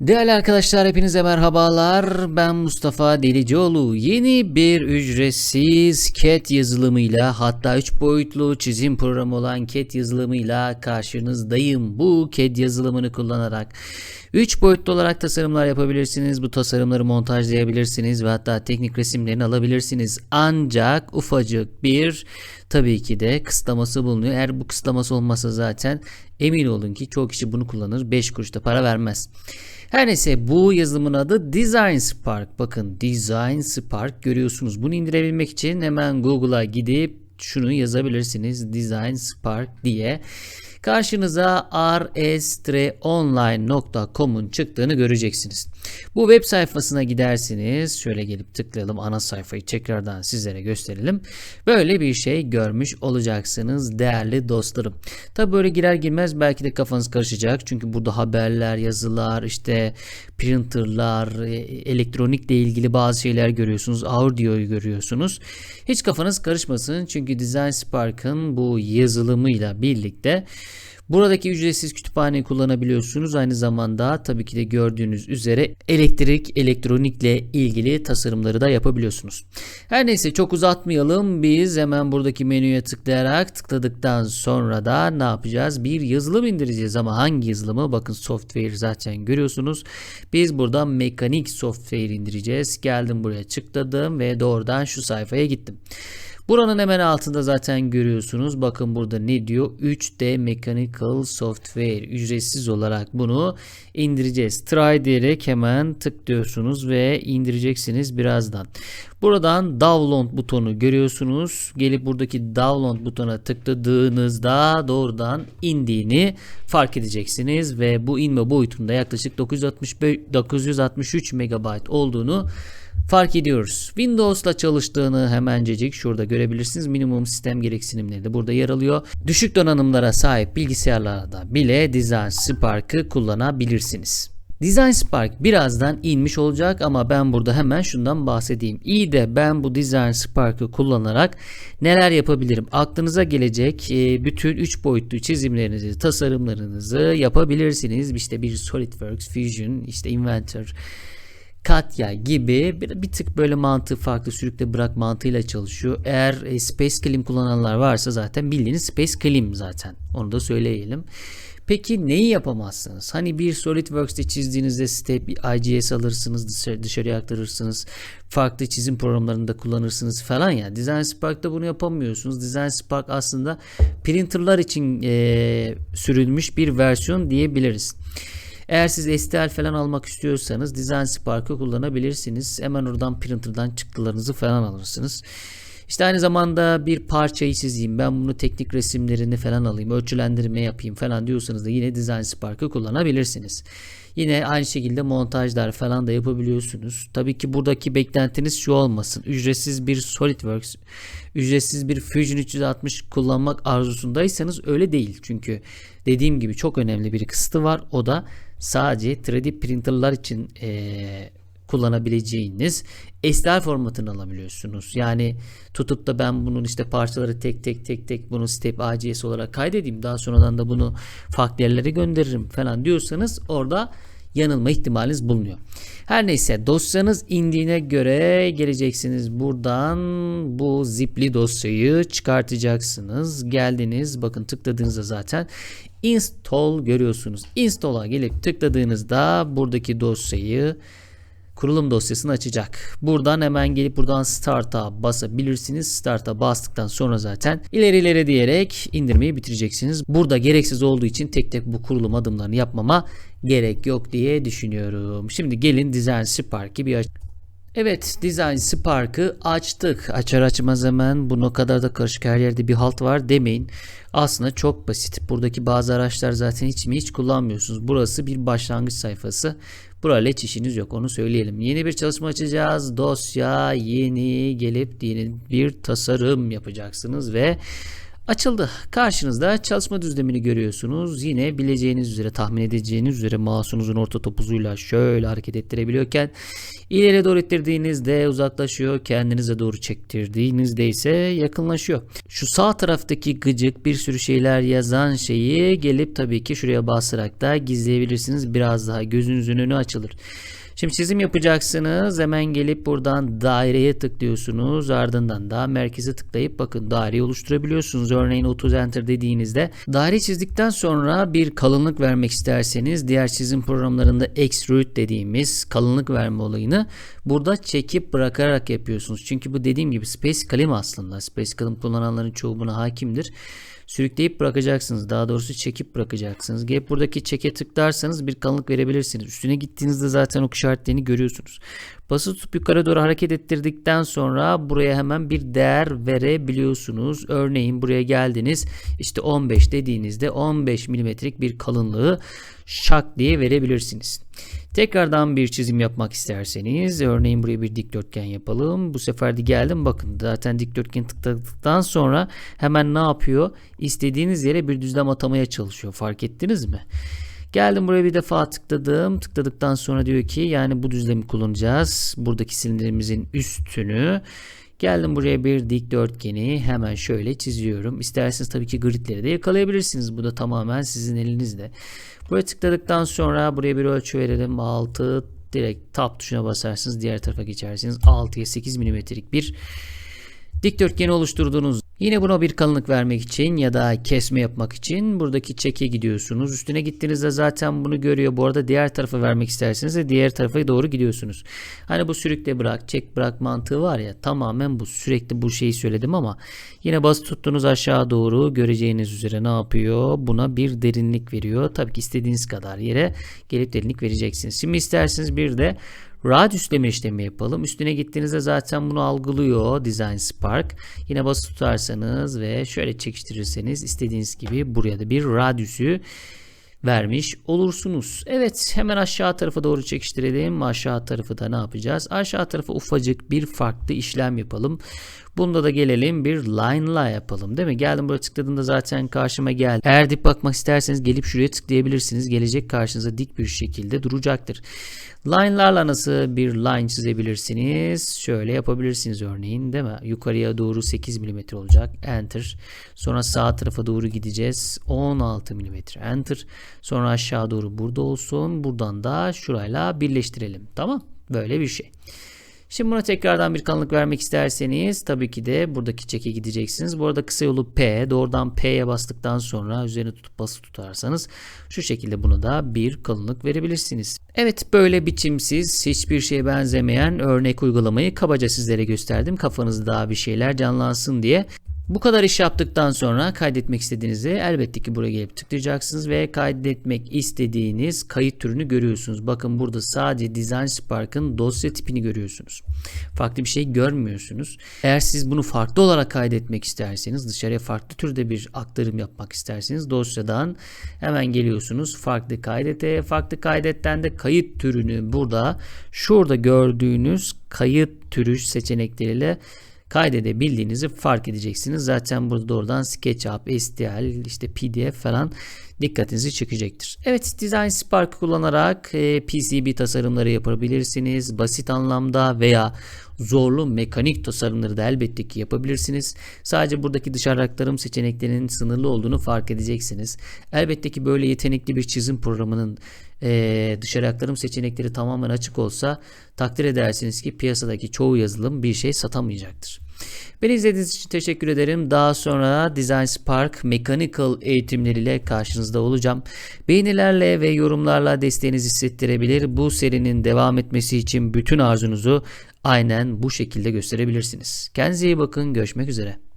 Değerli arkadaşlar hepinize merhabalar. Ben Mustafa Delicioğlu. Yeni bir ücretsiz CAT yazılımıyla hatta 3 boyutlu çizim programı olan CAT yazılımıyla karşınızdayım. Bu CAT yazılımını kullanarak 3 boyutlu olarak tasarımlar yapabilirsiniz. Bu tasarımları montajlayabilirsiniz ve hatta teknik resimlerini alabilirsiniz. Ancak ufacık bir tabii ki de kısıtlaması bulunuyor. Eğer bu kısıtlaması olmasa zaten emin olun ki çoğu kişi bunu kullanır. 5 kuruş da para vermez. Her neyse bu yazılımın adı Design Spark. Bakın Design Spark görüyorsunus. Bunu indirebilmek için hemen Google'a gidip şunu yazabilirsiniz. Design Spark diye. Karşınıza rs-online.com'un çıktığını göreceksiniz. Bu web sayfasına gidersiniz. Şöyle gelip tıklayalım. Ana sayfayı tekrardan sizlere gösterelim. Böyle bir şey görmüş olacaksınız değerli dostlarım. Tabi böyle girer girmez belki de kafanız karışacak. Çünkü burada haberler, yazılar, işte printerlar, e, elektronikle ilgili bazı şeyler görüyorsunuz. Audio'yu görüyorsunuz. Hiç kafanız karışmasın. Çünkü Design Spark'ın bu yazılımıyla birlikte Buradaki ücretsiz kütüphaneyi kullanabiliyorsunuz. Aynı zamanda tabii ki de gördüğünüz üzere elektrik, elektronikle ilgili tasarımları da yapabiliyorsunuz. Her neyse çok uzatmayalım. Biz hemen buradaki menüye tıklayarak tıkladıktan sonra da ne yapacağız? Bir yazılım indireceğiz ama hangi yazılımı? Bakın software zaten görüyorsunuz. Biz buradan mekanik software indireceğiz. Geldim buraya tıkladım ve doğrudan şu sayfaya gittim. Buranın hemen altında zaten görüyorsunuz. Bakın burada ne diyor? 3D Mechanical Software. Ücretsiz olarak bunu indireceğiz. Try diyerek hemen tıklıyorsunuz ve indireceksiniz birazdan. Buradan download butonu görüyorsunuz. Gelip buradaki download butona tıkladığınızda doğrudan indiğini fark edeceksiniz ve bu inme boyutunda yaklaşık 965 963 MB olduğunu fark ediyoruz. Windows'la çalıştığını hemencecik şurada görebilirsiniz. Minimum sistem gereksinimleri de burada yer alıyor. Düşük donanımlara sahip bilgisayarlarda bile Design Spark'ı kullanabilirsiniz. Design Spark birazdan inmiş olacak ama ben burada hemen şundan bahsedeyim. İyi de ben bu Design Spark'ı kullanarak neler yapabilirim? Aklınıza gelecek e, bütün 3 boyutlu çizimlerinizi, tasarımlarınızı yapabilirsiniz. İşte bir SolidWorks, Fusion, işte Inventor, Katya gibi bir, bir tık böyle mantığı farklı sürükle bırak mantığıyla çalışıyor. Eğer e, Space Clim kullananlar varsa zaten bildiğiniz Space Clim zaten. Onu da söyleyelim. Peki neyi yapamazsınız? Hani bir SolidWorks'te çizdiğinizde step IGS alırsınız, dışarı, dışarıya aktarırsınız. Farklı çizim programlarında kullanırsınız falan ya. Design Spark'ta bunu yapamıyorsunuz. Design Spark aslında printerlar için e, sürülmüş bir versiyon diyebiliriz. Eğer siz STL falan almak istiyorsanız Design Spark'ı kullanabilirsiniz. Hemen oradan printer'dan çıktılarınızı falan alırsınız. İşte aynı zamanda bir parçayı çizeyim. Ben bunu teknik resimlerini falan alayım. Ölçülendirme yapayım falan diyorsanız da yine Design Spark'ı kullanabilirsiniz. Yine aynı şekilde montajlar falan da yapabiliyorsunuz. Tabii ki buradaki beklentiniz şu olmasın. Ücretsiz bir SolidWorks, ücretsiz bir Fusion 360 kullanmak arzusundaysanız öyle değil. Çünkü dediğim gibi çok önemli bir kısıtı var. O da sadece 3D printerlar için e, kullanabileceğiniz STL formatını alabiliyorsunuz. Yani tutup da ben bunun işte parçaları tek tek tek tek bunu step ACS olarak kaydedeyim. Daha sonradan da bunu farklı yerlere gönderirim falan diyorsanız orada yanılma ihtimaliniz bulunuyor. Her neyse dosyanız indiğine göre geleceksiniz buradan bu zipli dosyayı çıkartacaksınız. Geldiniz bakın tıkladığınızda zaten install görüyorsunuz. Install'a gelip tıkladığınızda buradaki dosyayı kurulum dosyasını açacak. Buradan hemen gelip buradan Start'a basabilirsiniz. Start'a bastıktan sonra zaten ileri ileri diyerek indirmeyi bitireceksiniz. Burada gereksiz olduğu için tek tek bu kurulum adımlarını yapmama gerek yok diye düşünüyorum. Şimdi gelin Design Spark'i bir aç Evet Design Spark'ı açtık. Açar açmaz hemen bu kadar da karışık her yerde bir halt var demeyin. Aslında çok basit. Buradaki bazı araçlar zaten hiç mi hiç kullanmıyorsunuz. Burası bir başlangıç sayfası. Burayla hiç işiniz yok onu söyleyelim. Yeni bir çalışma açacağız. Dosya yeni gelip yeni bir tasarım yapacaksınız ve Açıldı. Karşınızda çalışma düzlemini görüyorsunuz. Yine bileceğiniz üzere, tahmin edeceğiniz üzere mouse'unuzun orta topuzuyla şöyle hareket ettirebiliyorken ileri doğru ittirdiğinizde uzaklaşıyor. Kendinize doğru çektirdiğinizde ise yakınlaşıyor. Şu sağ taraftaki gıcık bir sürü şeyler yazan şeyi gelip tabii ki şuraya basarak da gizleyebilirsiniz. Biraz daha gözünüzün önü açılır. Şimdi çizim yapacaksınız. Hemen gelip buradan daireye tıklıyorsunuz. Ardından da merkeze tıklayıp bakın daireyi oluşturabiliyorsunuz. Örneğin 30 enter dediğinizde daire çizdikten sonra bir kalınlık vermek isterseniz diğer çizim programlarında extrude dediğimiz kalınlık verme olayını burada çekip bırakarak yapıyorsunuz. Çünkü bu dediğim gibi Space Kalim aslında. Space Kalim kullananların çoğu buna hakimdir sürükleyip bırakacaksınız. Daha doğrusu çekip bırakacaksınız. Gelip buradaki çeke tıklarsanız bir kalınlık verebilirsiniz. Üstüne gittiğinizde zaten ok işaretlerini görüyorsunuz. Bası tutup yukarı doğru hareket ettirdikten sonra buraya hemen bir değer verebiliyorsunuz. Örneğin buraya geldiniz. İşte 15 dediğinizde 15 milimetrelik bir kalınlığı şak diye verebilirsiniz. Tekrardan bir çizim yapmak isterseniz örneğin buraya bir dikdörtgen yapalım. Bu sefer de geldim bakın zaten dikdörtgen tıkladıktan sonra hemen ne yapıyor? İstediğiniz yere bir düzlem atamaya çalışıyor. Fark ettiniz mi? Geldim buraya bir defa tıkladım. Tıkladıktan sonra diyor ki yani bu düzlemi kullanacağız. Buradaki silindirimizin üstünü Geldim buraya bir dikdörtgeni hemen şöyle çiziyorum. İsterseniz tabii ki gridleri de yakalayabilirsiniz. Bu da tamamen sizin elinizde. Buraya tıkladıktan sonra buraya bir ölçü verelim. 6 direkt tab tuşuna basarsınız. Diğer tarafa geçersiniz. 6'ya 8 milimetrelik bir dikdörtgeni oluşturduğunuz Yine buna bir kalınlık vermek için ya da kesme yapmak için buradaki çeke gidiyorsunuz. Üstüne gittiğinizde zaten bunu görüyor. Bu arada diğer tarafa vermek isterseniz de diğer tarafa doğru gidiyorsunuz. Hani bu sürükle bırak, çek bırak mantığı var ya tamamen bu sürekli bu şeyi söyledim ama yine bas tuttuğunuz aşağı doğru göreceğiniz üzere ne yapıyor? Buna bir derinlik veriyor. Tabii ki istediğiniz kadar yere gelip derinlik vereceksiniz. Şimdi isterseniz bir de Radiüsleme işlemi yapalım. Üstüne gittiğinizde zaten bunu algılıyor Design Spark. Yine basılı tutarsanız ve şöyle çekiştirirseniz istediğiniz gibi buraya da bir radyüsü vermiş olursunuz. Evet hemen aşağı tarafa doğru çekiştirelim. Aşağı tarafı da ne yapacağız? Aşağı tarafa ufacık bir farklı işlem yapalım. Bunda da gelelim bir line'la yapalım değil mi? Geldim buraya tıkladığımda zaten karşıma geldi. Eğer dip bakmak isterseniz gelip şuraya tıklayabilirsiniz. Gelecek karşınıza dik bir şekilde duracaktır. Line'larla nasıl bir line çizebilirsiniz? Şöyle yapabilirsiniz örneğin değil mi? Yukarıya doğru 8 mm olacak. Enter. Sonra sağ tarafa doğru gideceğiz. 16 mm. Enter. Sonra aşağı doğru burada olsun. Buradan da şurayla birleştirelim. Tamam. Böyle bir şey. Şimdi buna tekrardan bir kalınlık vermek isterseniz tabii ki de buradaki çeke gideceksiniz. Bu arada kısa yolu P. Doğrudan P'ye bastıktan sonra üzerine tutup bası tutarsanız şu şekilde buna da bir kalınlık verebilirsiniz. Evet böyle biçimsiz hiçbir şeye benzemeyen örnek uygulamayı kabaca sizlere gösterdim. Kafanızda daha bir şeyler canlansın diye. Bu kadar iş yaptıktan sonra kaydetmek istediğinizde elbette ki buraya gelip tıklayacaksınız ve kaydetmek istediğiniz kayıt türünü görüyorsunuz. Bakın burada sadece Design Spark'ın dosya tipini görüyorsunuz. Farklı bir şey görmüyorsunuz. Eğer siz bunu farklı olarak kaydetmek isterseniz dışarıya farklı türde bir aktarım yapmak isterseniz dosyadan hemen geliyorsunuz. Farklı kaydete, farklı kaydetten de kayıt türünü burada şurada gördüğünüz kayıt türü seçenekleriyle kaydedebildiğinizi fark edeceksiniz. Zaten burada doğrudan SketchUp, STL, işte PDF falan dikkatinizi çekecektir. Evet Design Spark kullanarak e, PCB tasarımları yapabilirsiniz. Basit anlamda veya zorlu mekanik tasarımları da elbette ki yapabilirsiniz. Sadece buradaki dışarı aktarım seçeneklerinin sınırlı olduğunu fark edeceksiniz. Elbette ki böyle yetenekli bir çizim programının e, dışarı aktarım seçenekleri tamamen açık olsa takdir edersiniz ki piyasadaki çoğu yazılım bir şey satamayacaktır. Beni izlediğiniz için teşekkür ederim. Daha sonra Design Spark Mechanical eğitimleriyle karşınızda olacağım. Beğenilerle ve yorumlarla desteğinizi hissettirebilir. Bu serinin devam etmesi için bütün arzunuzu aynen bu şekilde gösterebilirsiniz. Kendinize iyi bakın. Görüşmek üzere.